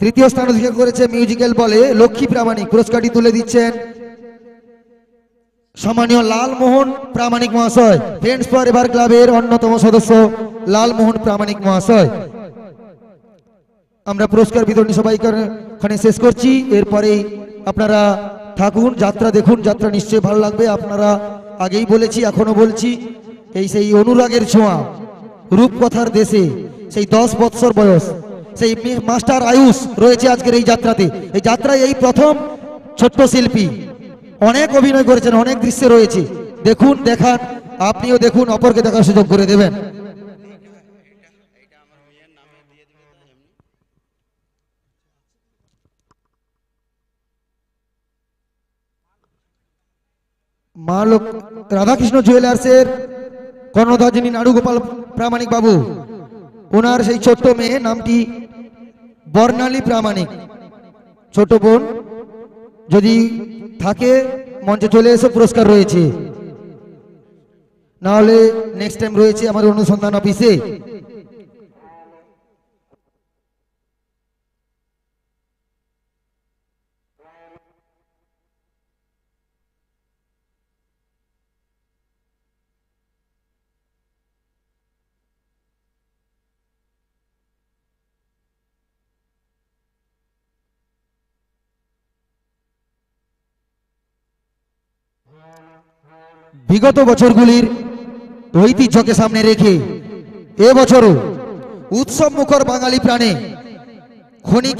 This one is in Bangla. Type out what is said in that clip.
তৃতীয় স্থান অধিকার করেছে মিউজিক্যাল বলে লক্ষ্মী প্রামাণিক। পুরস্কারটি তুলে দিচ্ছেন সম্মানীয় লালমোহন প্রামাণিক মহাশয়। ফ্রেন্ডস ফর এভার ক্লাবের অন্যতম সদস্য লালমোহন প্রামাণিক মহাশয়। আমরা পুরস্কার বিতরণী সবাই ওখানে শেষ করছি। এরপরেই আপনারা থাকুন, যাত্রা দেখুন, যাত্রা নিশ্চয়ই ভালো লাগবে। আপনারা আগেই বলেছি এখনও বলছি, এই সেই অনুরাগের ছোঁয়া, রূপকথার দেশে, সেই দশ বৎসর বয়স। সেই মাস্টার আয়ুষ রয়েছে আজকের এই যাত্রাতে। এই যাত্রায় এই প্রথম ছোট্ট শিল্পী। অনেক অভিনয় করেছেন, অনেক দৃশ্যে রয়েছে। দেখুন, দেখান, আপনিও দেখুন, অপরকে দেখার সুযোগ করে দেবেন। মা লোক রাধাকৃষ্ণ জুয়েলার্সের কর্ণধার যিনি নাড়ুগোপাল প্রামাণিক বাবু ওনার সেই ছোট্ট মেয়ে নামটি বর্ণালী প্রামাণিক। ছোট বোন যদি থাকে, মঞ্চে চলে এসে পুরস্কার রয়েছে। নাহলে নেক্সট টাইম রয়েছে আমার অনুসন্ধান অফিসে বিগত বছরগুলির ঐতিহ্যকে সামনে রেখে এবছরও উৎসব মুখর বাঙালি প্রাণে খনি